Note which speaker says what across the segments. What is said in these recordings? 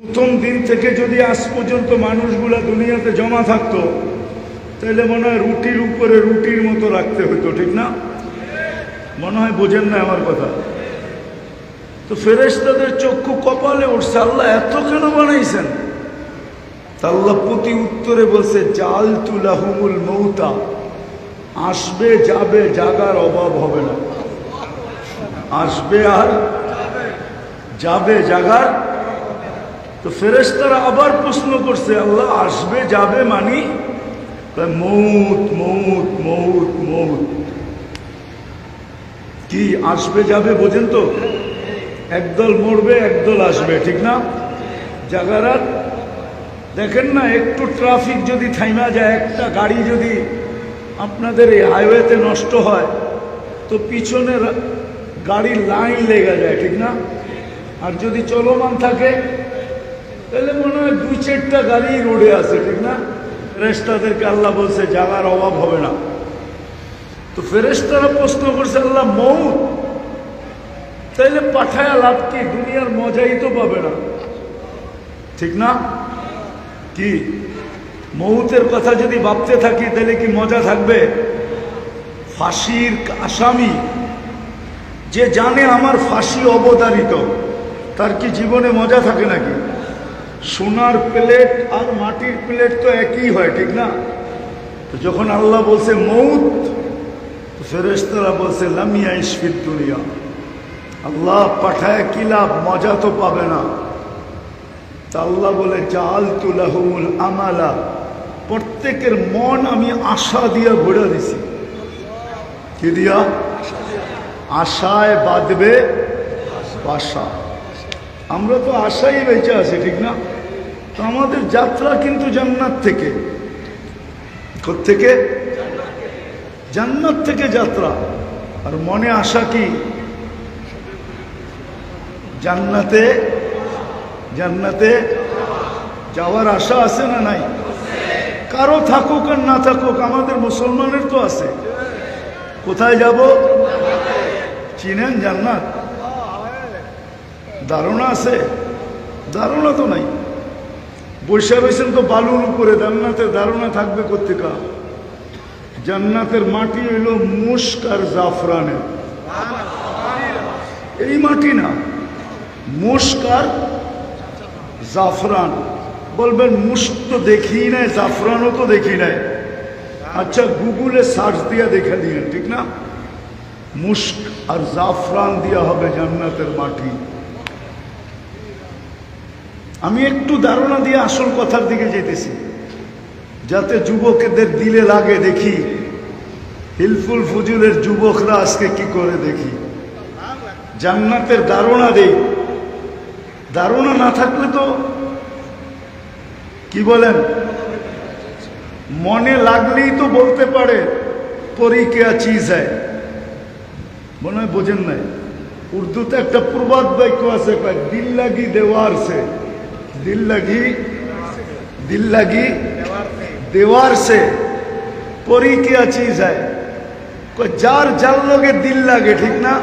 Speaker 1: প্রথম দিন থেকে যদি আজ পর্যন্ত মানুষগুলা দুনিয়াতে জমা থাকতো তাহলে মনে হয় রুটির উপরে রুটির মতো রাখতে হতো ঠিক না? মনে হয় বোঝেন না আমার কথা। তো ফেরেশতাদের চক্ষু কপালে উঠছে, আল্লাহ এত কেন বানাইছেন? আল্লাহ প্রতি উত্তরে বলছে জাল তুলাহুমুল মৌতা আসবে, যাবে, জাগার অভাব হবে না। আসবে আর যাবে, জাগার তো ফেরেশতারা আবার প্রশ্ন করছে, আল্লাহ আসবে, যাবে মানি? মৌত মৌত মৌত মৌত। কি আসবে, যাবে বোঝেন তো? একদল মরবে, একদল আসবে, ঠিক না? জাগারাত, দেখেন না, একটু ট্রাফিক যদি থাইমা যায়, একটা গাড়ি যদি আপনাদের এই হাইওয়েতে নষ্ট হয়, তো পিছনে রা- গাড়ির লাইন লেগে যায়, ঠিক না? আর যদি চলমান থাকে তাহলে মনে হয় দুই চারটা গাড়ি রোডে আছে, ঠিক না? ফেরেস্তাদেরকে আল্লাহ বলছে জাগার অভাব হবে না। তো ফেরেস্তারা প্রশ্ন করছে, আল্লাহ, মৌত? তাইলে পাঠায় লাভ কি? দুনিয়ার মজাই তো পাবে না। ঠিক না? কি? মৌতের কথা যদি ভাবতে থাকি তাহলে কি মজা থাকবে? ফাঁসির আসামি, যে জানে আমার ফাঁসি অবতারিত, তার কি জীবনে মজা থাকে নাকি? সোনার প্লেট আর মাটির প্লেট তো একই হয়, ঠিক না? তো যখন আল্লাহ বলছে মৌত তো ফেরেশতারা বলছে লামিয়া ইসফির দুনিয়া। আল্লাহ পাঠায় কি লাভ? মজা তো পাবে না। তা আল্লাহ বলে জাল তুলাহুমুল আমালা। প্রত্যেকের মন আমি আশা দিয়া ভরে দিছি। কি দিয়া? আশায় বাঁধবে বাসা। আমরা তো আশাই বেঁচে আছি, ঠিক না? তো আমাদের যাত্রা কিন্তু জান্নাত থেকে। থেকে জান্নাত থেকে যাত্রা। আর মনে আশা কি? জান্নাতে জান্নাতে যাওয়ার আশা আছে না নাই? কারও থাকুক আর না থাকুক, আমাদের মুসলমানের তো আছে। কোথায় যাব? চিনেন জান্নাত? ধারণা আছে? ধারণা তো নাই। বৈশা রয়েছেন তো বালুর উপরে, জান্নাতের ধারণা থাকবে কোথেকা জান্নাতের মাটি হইল মুস্ক আর জাফরানের। এই মাটি না মুস্ক আর জাফরান। বলবেন মুস্ক তো দেখি নাই, জাফরানও তো দেখি নাই। আচ্ছা গুগলে সার্চ দিয়া দেখে দিয়েন ঠিক না? মুস্ক আর জাফরান দিয়া হবে জান্নাতের মাটি। আমি একটু ধারণা দিয়ে আসল কথার দিকে যেতেছি। যাতে যুবকদের দিলে লাগে দেখি, হিলফুল ফুজুলের যুবকরা আজকে কি করে দেখি। জান্নাতের ধারণা দেই। ধারণা না থাকলে তো কি বলেন? মনে লাগলেই তো বলতে পারে পরি কেয়া চিজ হ্যায় মনে হয় বোঝেন নাই। উর্দুতে একটা প্রবাদ বাক্য আছে দিল লাগি দেওয়ার সে দিল লাগি দিল লাগি দেওয়ার সে পরি কেয়া চিজ কয় যার যার লগে দিল লাগে ঠিক না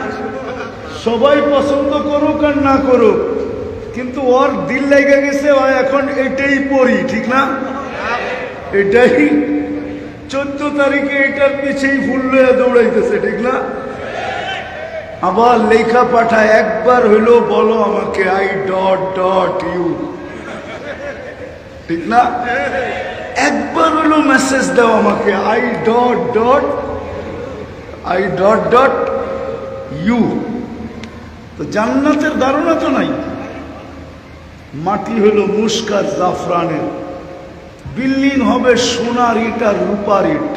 Speaker 1: সবাই পছন্দ করুক আর না করুক কিন্তু ওর দিল লেগে গেছে ও এখন এটাই পড়ি ঠিক না এটাই চোদ্দ তারিখে এটার পিছেই ফুল লয়ে দৌড়াইতেছে ঠিক না আবার লেখা পাঠায় একবার হইল বলো আমাকে আই ডট ডট ইউ ঠিক না? একবার হইল মেসেজ দাও আমাকে। I dot dot I dot dot you তো জান্নাতের ধারণা তো নাই। মাটি হলো মুস্কার জাফরানের। বিল্ডিং হবে সোনার ইট আর রূপার ইট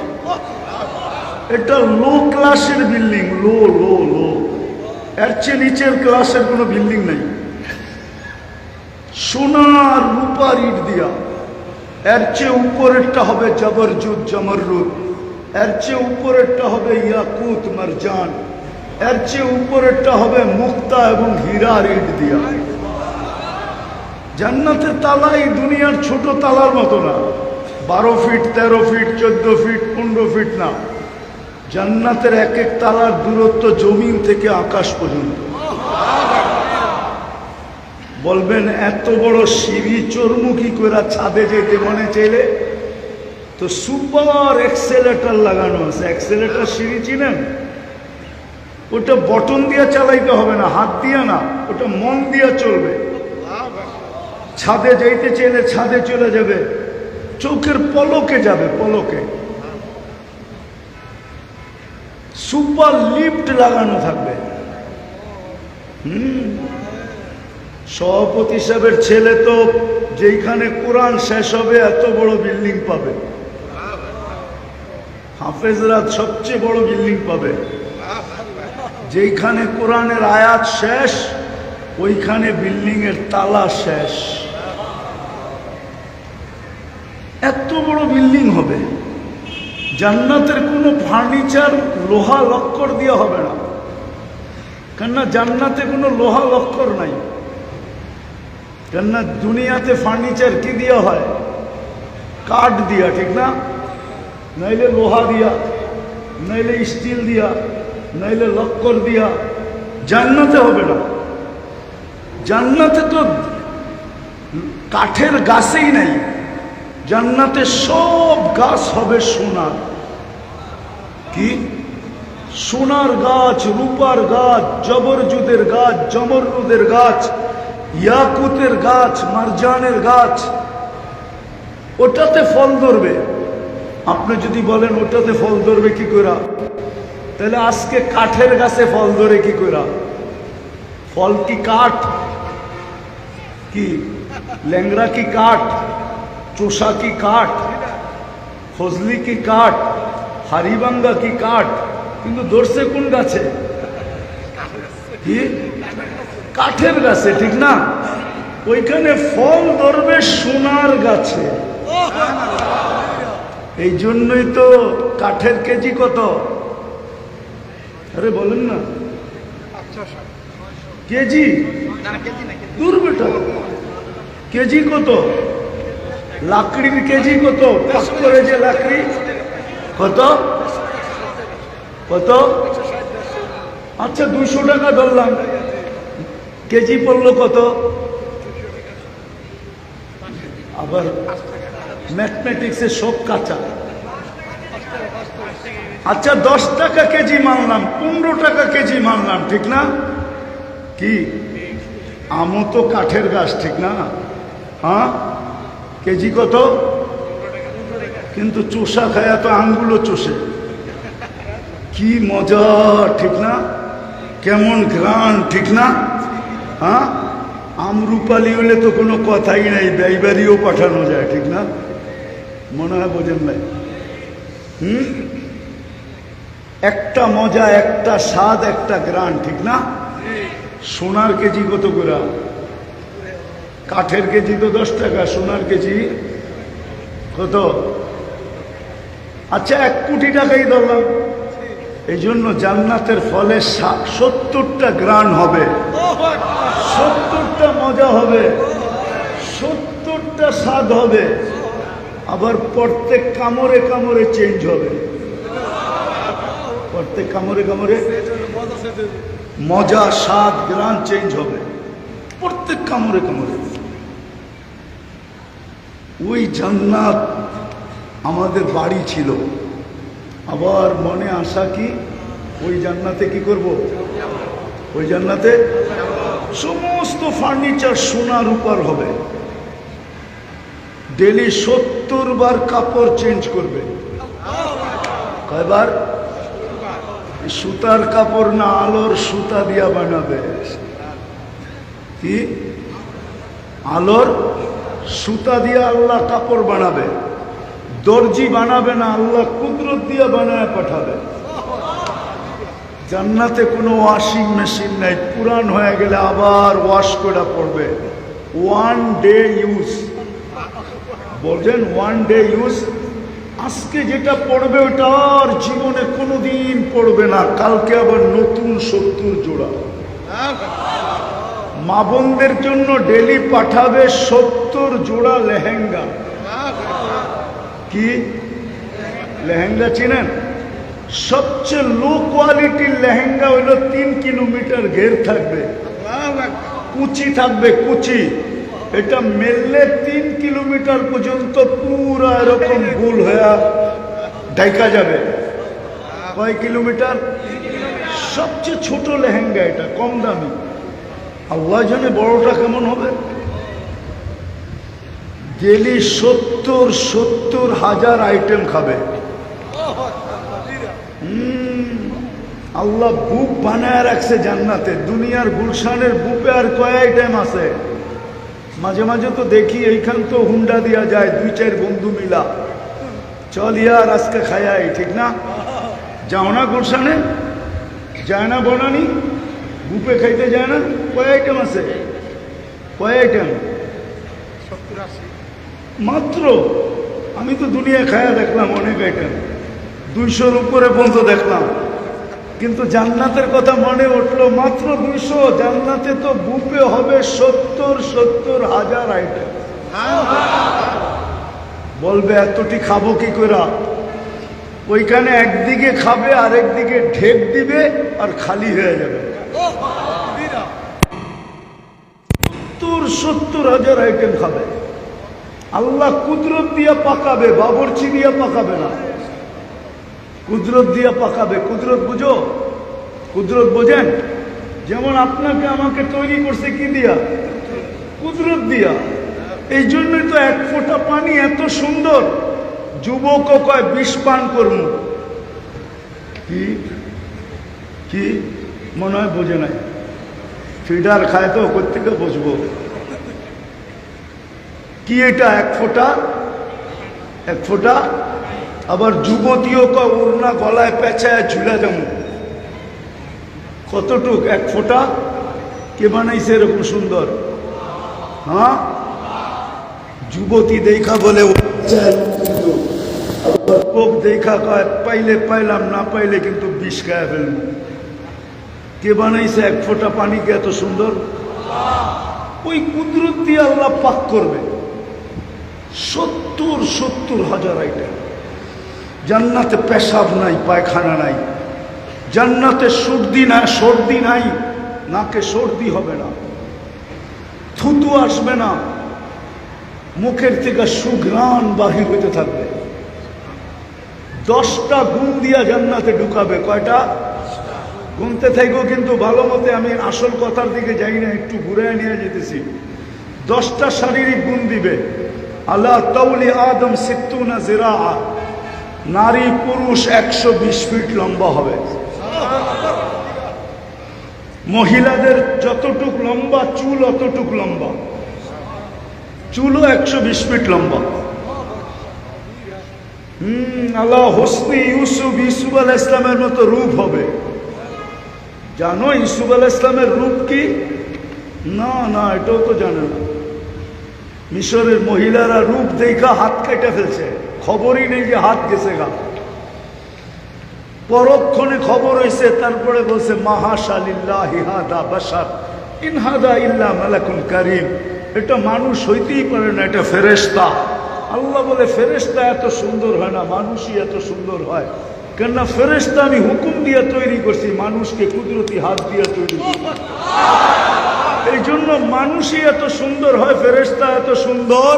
Speaker 1: এটা লো ক্লাসের বিল্ডিং লো লো লো এর চেয়ে নিচের ক্লাসের কোনো বিল্ডিং নাই। সোনার রূপার ইট দিয়া। এর চেয়ে উপরেরটা হবে জবরজুদ জমররুদ এর চেয়ে উপরেরটা হবে ইয়াকুত মারজান। এর চেয়ে উপরেরটা হবে মুক্তা এবং হীরার ইট দিয়া। জান্নাতের তালা এই দুনিয়ার ছোট তালার মতো না। বারো ফিট, তেরো ফিট, চোদ্দ ফিট, পনেরো ফিট না। জান্নাতের এক এক তালার দূরত্ব জমিন থেকে আকাশ পর্যন্ত। বলবেন, এত বড় সিঁড়ি চোরমুখী করে ছাদে যেতে মনে চাইলে? তো সুপার এক্সেলেটার লাগানো আছে। এক্সেলেটার সিঁড়ি চিনেন? ওটা বটন দিয়ে চালাইতে হবে না, হাত দিয়ে না, ওটা মন দিয়ে চলবে। ছাদে যাইতে চাইলে ছাদে চলে যাবে, চোখের পলকে যাবে, পলকে। সুপার লিফট লাগানো থাকবে। হুম। সভাপতি সাহেবের ছেলে তো যেইখানে কোরআন শেষ হবে, এত বড় বিল্ডিং পাবে। হাফেজরা সবচেয়ে বড় বিল্ডিং পাবে। যেইখানে কোরআনের আয়াত শেষ, ওইখানে বিল্ডিং এর তালা শেষ। এত বড় বিল্ডিং হবে। জান্নাতের কোনো ফার্নিচার লোহা লক্কর দিয়ে হবে না। কেননা জান্নাতে কোনো লোহা লক্কর নাই। কেননা দুনিয়াতে ফার্নিচার কি দিয়া হয়? কাঠ দিয়া, ঠিক না? নাইলে লোহা দিয়া, নাইলে স্টিল দিয়া, নাইলে লক্কর দিয়া, জান্নাতে হবে না। জান্নাতে তো কাঠের গাছেই নাই, জান্নাতে সব গাছ হবে সোনার। কি? সোনার গাছ, রূপার গাছ জবরজুদের গাছ জমরুদের গাছ ইয়াকুতের গাছ, মারজানের গাছ, ওটাতে ফল ধরবে। আপনি যদি বলেন ওটাতে ফল ধরবে কি করা তাহলে আজকে কাঠের গাছে ফল ধরে কি করা ফল কি কাঠ? কি? ল্যাংরা কি কাঠ? চোষা কি কাঠ? ফজলি কি কাঠ? হারিবাঙ্গা কি কাঠ? কিন্তু ধরছে কোন গাছে? কি? কাঠের গাছে, ঠিক না? ওইখানে ফল ধরবে সোনার গাছে। এই জন্যই তো কাঠের কেজি কত? আরে বলেন না। কেজি? দূর কেজি কত? লাকড়ির কেজি কত? করে যে লাকড়ি। কত? কত? আচ্ছা দুশো টাকা ধরলাম। কেজি পড়ল কত? আবার ম্যাথমেটিক্সে সব কাঁচা। আচ্ছা দশ টাকা কেজি মানলাম, পনেরো টাকা কেজি মানলাম, ঠিক না? কি? আমও তো কাঠের গাছ, ঠিক না? হ্যাঁ? কেজি কত? কিন্তু চোষা খায়া তো আঙ্গুলো চষে। কি মজা, ঠিক না? কেমন ঘ্রাণ, ঠিক না? হ্যাঁ? আমরুপালি হলে তো কোনো কথাই নাই, ব্যয়বাড়িও পাঠানো যায়, ঠিক না? মনে হয় বোঝেন নাই? হুম? একটা মজা, একটা স্বাদ, একটা গ্রান ঠিক না? সোনার কেজি কত করে কাঠের কেজি তো দশ টাকা, সোনার কেজি কত? আচ্ছা এক কোটি টাকাই ধরলাম। এই জন্য জান্নাতের ফলে সত্তরটা গ্রান হবে। সত্তরটা মজা হবে। সত্তরটা স্বাদ হবে। আবার প্রত্যেক কামড়ে কামড়ে চেঞ্জ হবে। প্রত্যেক কামড়ে কামড়ে মজা স্বাদ গ্রান চেঞ্জ হবে। প্রত্যেক কামড়ে কামড়ে। ওই জান্নাত আমাদের বাড়ি ছিল। আবার মনে আসা কি? ওই জান্নাতে কি করব? ওই জান্নাতে সমস্ত ফার্নিচার সোনার উপর হবে। ডেলি সত্তর বার কাপড় চেঞ্জ করবে। কয়বার? সুতার কাপড় না আলোর সুতা দিয়া বানাবে। কি? আলোর সুতা দিয়ে আল্লাহ কাপড় বানাবে। দর্জি বানাবে না, আল্লাহ কুদরত দিয়ে বানায় পাঠাবে। জান্নাতে কোনো ওয়াশিং মেশিন নাই, পুরান হয়ে গেলে আবার ওয়াশ করে পড়বে। ওয়ান ডে ইউজ বলছেন ওয়ান ডে ইউজ আজকে যেটা পড়বে ওটা আর জীবনে কোনোদিন পড়বে না, কালকে আবার নতুন সত্তর জোড়া। মা বোনদের জন্য ডেলি পাঠাবে সত্তর জোড়া লেহেঙ্গা। কি? লেহেঙ্গা চিনেন? সবচেয়ে লো কোয়ালিটির লেহেঙ্গা হইল তিন কিলোমিটার ঘের থাকবে। কুচি থাকবে, কুচি। এটা মেললে তিন কিলোমিটার পর্যন্ত পুরো এরকম গোল হয়ে ডাইকা যাবে। কয় কিলোমিটার? সবচেয়ে ছোট লেহেঙ্গা এটা, কম দামি। আল্লাহ জানে বড়টা কেমন হবে। গেলি সত্তর সত্তর হাজার আইটেম খাবে। আল্লাহ বুক বানায় রাখছে জান্নাতে। দুনিয়ার গুলশানের বুপে আর কয় আইটেম আছে? মাঝে মাঝে তো দেখি এইখান তো হুন্ডা দেওয়া যায়, দুই চার বন্ধু মিলা। চল ইয়ার, আজকে খায়াই ঠিক না? যাও না গুলশানে? যায় না বনানি? বুপে খাইতে যায় না? কয় আইটেম আছে? কয় আইটেম? মাত্র আমি তো দুনিয়া খায়া দেখলাম অনেক আইটেম দুইশোর উপরে পর্যন্ত দেখলাম। কিন্তু জান্নাতের কথা মনে উঠল, মাত্র দুইশো, জান্নাতে তো বুপে হবে সত্তর সত্তর হাজার আইটেম বলবে, এতটি খাব কি করে? ওইখানে একদিকে খাবে আর একদিকে ঢেক দিবে আর খালি হয়ে যাবে। সত্তর সত্তর হাজার আইটেম খাবে। আল্লাহ কুদরত দিয়া পাকাবে, বাবরচি দিয়া পাকাবে না। কুদরত দিয়া পাকাবে। কুদরত বুঝো? কুদরত বোঝেন? যেমন আপনাকে আমাকে তৈরি করছে কি দিয়া? কুদরত দিয়া। এই জন্যই তো এক ফোঁটা পানি এত সুন্দর। যুবক কয়, বিষ পান করুন কি? কি? মনে হয় বোঝে নাই। ফিডার খায় তো কোথেকে বসবো। কি এটা, এক ফোঁটা? এক ফোঁটা? আবার যুবতীও ওড়না গলায় পেঁচায় ঝুলে যেমন কতটুক, এক ফোঁটা? কে বানাইছে এরকম সুন্দর? হ্যাঁ? যুবতী দেখা বলে কোক দেখা কয়, পাইলে পাইলাম, না পাইলে কিন্তু বিষ খায় ফেলব। কে বানাইছে এক ফোঁটা পানিকে এত সুন্দর? ওই কুদরত দিয়ে আল্লাহ পাক করবে। সত্তর সত্তর হাজার আইটেম জান্নাতে পেশাব নাই, পায়খানা নাই। জান্নাতে সর্দি না, সর্দি নাই, নাকে সর্দি হবে না। থুতু আসবে না। মুখের থেকে সুঘ্রাণ বাহির হইতে থাকবে। দশটা গুণ দিয়া জান্নাতে ঢুকাবে। কয়টা? গুনতে থাকব কিন্তু ভালো মতে আমি আসল কথার দিকে যাই না, একটু ঘুরে নিয়ে যেতেছি দশটা শারীরিক গুণ দিবে। আল্লাহ তৌলি আদম সিত্তুনা জিরা নারী পুরুষ একশো বিশ ফিট লম্বা হবে। মহিলাদের যতটুক লম্বা, চুল অতটুক লম্বা। চুলও একশো বিশ ফিট লম্বা। হম, আল্লাহ হোসনি ইউসুফ ইউসুফ আল ইসলামের মতো রূপ হবে। জানো ইউসুফ আল ইসলামের রূপ কি? না না, এটাও তো জানে না। মিশরের মহিলারা রূপ দেখা হাত কেটে ফেলছে। খবরই নেই যে হাত গেছে গা। পরক্ষণে খবর হয়েছে তারপরে বলছে মাহাশালিল্লাহ হিহাদা বাসার ইনহাদা ইল্লা মালাকুল কারিম। এটা মানুষ হইতেই পারে না, এটা ফেরেস্তা আল্লাহ বলে ফেরেস্তা এত সুন্দর হয় না, মানুষই এত সুন্দর হয়। কেননা ফেরেস্তা আমি হুকুম দিয়ে তৈরি করছি, মানুষকে কুদরতি হাত দিয়ে তৈরি করছি। এই জন্য মানুষই এত সুন্দর হয় ফেরেস্তা এত সুন্দর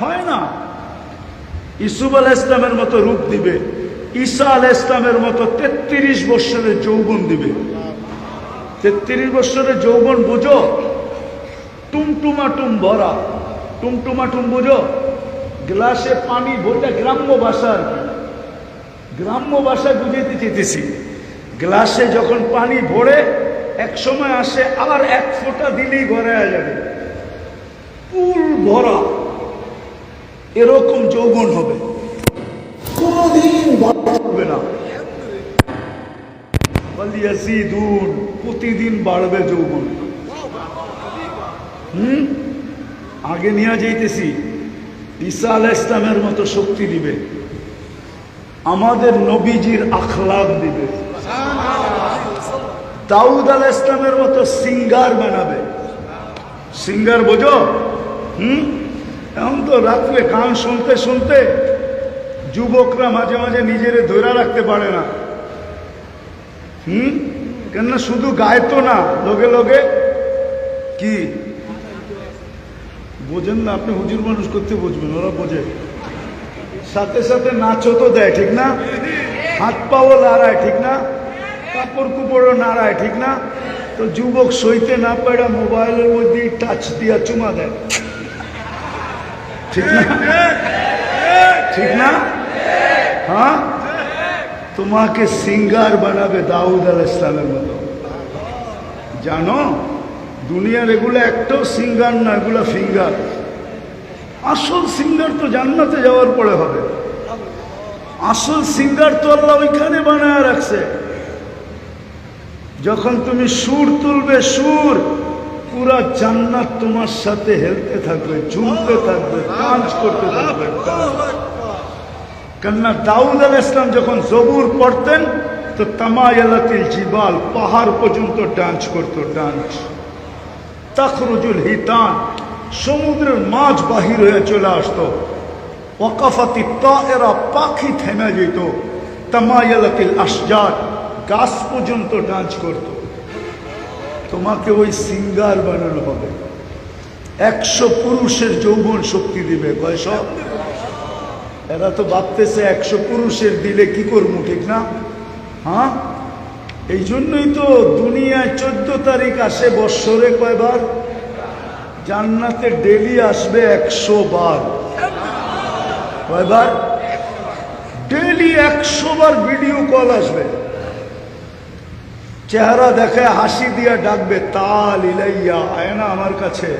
Speaker 1: হয় না। ইসুফ আল ইসলামের মতো রূপ দিবে, ঈসা আল ইসলামের মতো তেত্রিশ বৎসরের যৌবন দিবে। তেত্রিশ বৎসরের যৌবন বুঝো? টুমটুমাটুম ভরা। টুমটুমাটুম বুঝো? গ্লাসে পানি ভোটা গ্রাম্য ভাষা আর গ্রাম্য ভাষা বুঝাইতে চেতেছি গ্লাসে যখন পানি ভরে এক সময় আসে আর এক ফোঁটা দিলেই ঘরে যাবে। ফুল ভরা। এরকম যৌবন হবে। কোনদিন বাড়বে না। প্রতিদিন বাড়বে যৌবন। হুম? আগে নিয়ে যাইতেছি। ঈসা আল ইসলামের মতো শক্তি দিবে। আমাদের নবীজির আখলাক দিবে। দাউদ আল ইসলামের মতো সিঙ্গার বানাবে। সিঙ্গার বোঝো? হুম? এখন তো রাত্রে গান শুনতে শুনতে যুবকরা মাঝে মাঝে নিজেরে ধরে রাখতে পারে না। হুম? কেননা শুধু গায় তো না, লগে লগে কি? বোঝেন না, আপনি হুজুর মানুষ করতে বুঝবেন, ওরা বোঝে। সাথে সাথে নাচও তো দেয়, ঠিক না? হাত পাও নাড়ায় ঠিক না? কাপড় কুপড়ও নাড়ায় ঠিক না? তো যুবক সইতে না পারে মোবাইলের মধ্যে টাচ দিয়া চুমা দেয়। ঠিক না? ঠিক না? হ্যাঁ? তোমাকে সিঙ্গার বানাবে দাউদ আল ইসলামের মতো। জানো? দুনিয়ার এগুলো একটাও সিঙ্গার না, এগুলো ফিঙ্গার। আসল সিঙ্গার তো জান্নাতে যাওয়ার পরে হবে। আসল সিঙ্গার তো আল্লাহ ওইখানে বানায় রাখছে। যখন তুমি সুর তুলবে, সুর, পুরা জান্নাত তোমার সাথে হেলতে থাকবে, ঝুমতে থাকবে, ডান্স করতে থাকবে কেননা দাউদ আল ইসলাম যখন জবুর পড়তেন, তো তামায়ালাতিল জিবাল, পাহাড় পর্যন্ত ডান্স করতো, ডান্স। তখরুজুল হিতান, সমুদ্রের মাছ বাহির হয়ে চলে আসত। আসতো ওয়াকাফাতি এরা পাখি থেমে যেত। তামায়ালাতিল আসজার গাছ পর্যন্ত ডান্স করত। তোমাকে ওই সিঙ্গার বানানো হবে। একশো পুরুষের যৌবন শক্তি দিবে কয়শ এরা তো ভাবতেছে একশো পুরুষের দিলে কি করব, ঠিক না? হ্যাঁ? এই জন্যই তো দুনিয়ায় চোদ্দ তারিখ আসে বৎসরে কয়বার? জান্নাতে ডেলি আসবে একশো বার। কয়বার? ডেলি একশো বার ভিডিও কল আসবে। চেহারা দেখে হাসি দিয়া ডাকবে, তাল ইলাইয়া আয় না আমার কাছে।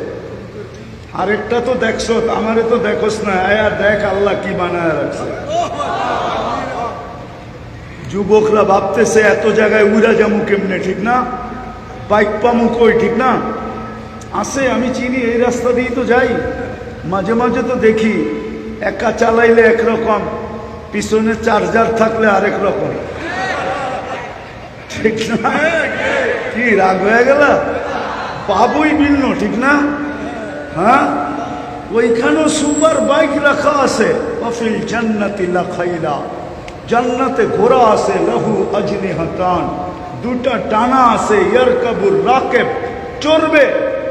Speaker 1: আরেকটা তো দেখছ, আমারে তো দেখোস না আয়া দেখ আল্লাহ কি বানায় রাখছে। যুবকরা ভাবতেছে, এত জায়গায় উড়া যামু কেমনে, ঠিক না? বাইক পামু কই, ঠিক না? আছে, আমি চিনি, এই রাস্তা দিয়েই তো যাই। মাঝে মাঝে তো দেখি, একা চালাইলে একরকম, পিছনে চার্জার থাকলে আরেক রকম। ঠিক না? কি রাগ হয়ে গেল? বাবুই ভিন্ন ঠিক না? হ্যাঁ? ওইখানেও সুপার বাইক রাখা আছে। অফিল জান্নাতি লাখাইলা জান্নাতে ঘোড়া আছে, লহু আজনি হাতান। দুটা টানা আছে ইয়ারকাবুর রাকেব। চড়বে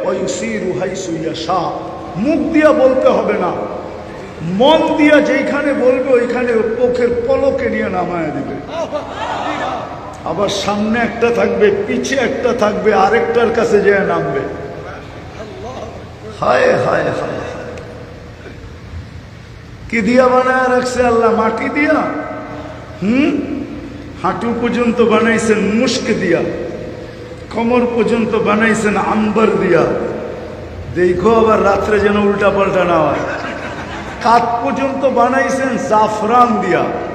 Speaker 1: ওই সিরু হাইসু ইয়াশা। মুখ দিয়া বলতে হবে না। মন দিয়া যেইখানে বলবে, ওইখানে চোখের পলকে নিয়ে নামায় দিবে। আবার সামনে একটা থাকবে, পিছে একটা থাকবে, আরেকটার কাছে যেয়ে নামবে। হায় হায় হায় কি দিয়া বানায় রাখছে আল্লাহ? মাটি দিয়া? হুম? হাঁটু পর্যন্ত বানাইছেন মুস্ক দিয়া। কমর পর্যন্ত বানাইছেন আম্বার দিয়া। দেখো আবার রাত্রে যেন উল্টা পাল্টা না হয়। কাত পর্যন্ত বানাইছেন জাফরান দিয়া।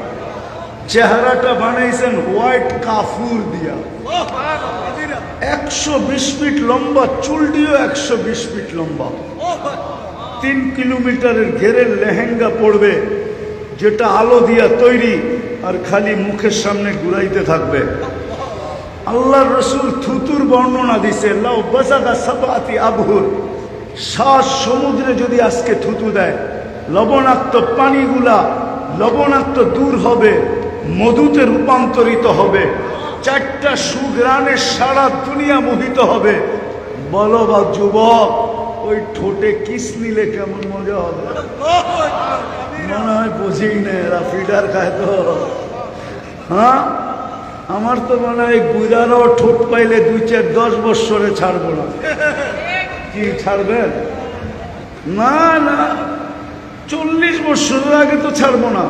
Speaker 1: চেহারাটা বানাইছেন হোয়াইট কাফুর দিয়া। একশো বিশ ফিট লম্বা, চুলটিও একশো বিশ ফিট লম্বা। তিন কিলোমিটারের ঘেরের লেহেঙ্গা পড়বে, যেটা আলো দিয়া তৈরি, আর খালি মুখের সামনে ঘুরাইতে থাকবে। আল্লাহ রসুল থুতুর বর্ণনা দিছে, লাউ বাজাদা সাবাতি আবহুর। শ্বাস সমুদ্রে যদি আজকে থুতু দেয়, লবণাক্ত পানিগুলা লবণাক্ত দূর হবে। মধুতে রূপান্তরিত হবে। চারটা সুগ্রানে সারা দুনিয়া মোহিত হবে। বলো বা যুবক, ওই ঠোঁটে কিস নিলে কেমন মজা হবে? মনে হয় বুঝেই না, এরা ফিডার খায় তো। হ্যাঁ? আমার তো মনে হয় বুড়ারাও ঠোঁট পাইলে দুই চার দশ বৎসরে ছাড়বো না। কি ছাড়বেন না না। চল্লিশ বৎসরের আগে তো ছাড়বো না।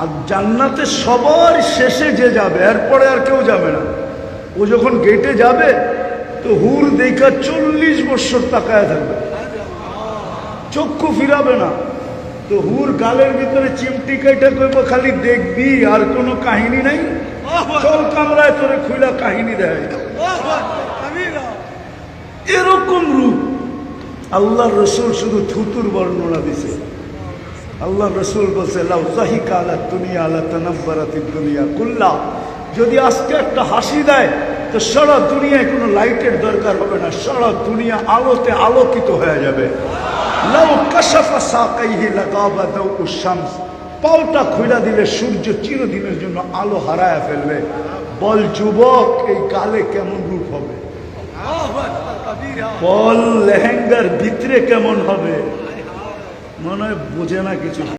Speaker 1: আর জান্নাতে সবার শেষে যে যাবে, এরপরে আর কেউ যাবে না। ও যখন গেটে যাবে, তো হুর দেখা চল্লিশ বৎসর তাকায় থাকবে। চক্ষু ফিরাবে না। তো হুর গালের ভিতরে চিমটি কেটে করব খালি দেখবি, আর কোনো কাহিনী নাই। চল কামরায় তোরে খুইলা কাহিনী দেয় এরকম রূপ আল্লাহ রসুল শুধু থুতুর বর্ণনা দিছে। আল্লাহ রসুল বলছে লাউ জাহিকা আলা দুনিয়া আলা তানাব্বারাতি দুনিয়া কুল্লা। যদি আজকে একটা হাসি দেয় তো সারা দুনিয়ায় কোনো লাইটের দরকার হবে না সারা দুনিয়া আলোতে আলোকিত হয়ে যাবে। লাউ কাশাফা সাকাইহি লাগাবা দাউ শামস। পাওটা খুইলা দিলে সূর্য চিরদিনের জন্য আলো হারায় ফেলবে। বল যুবক এই কালে কেমন রূপ হবে? বল লেহেঙ্গার ভিতরে কেমন হবে? মনে হয় বোঝে না কিছু।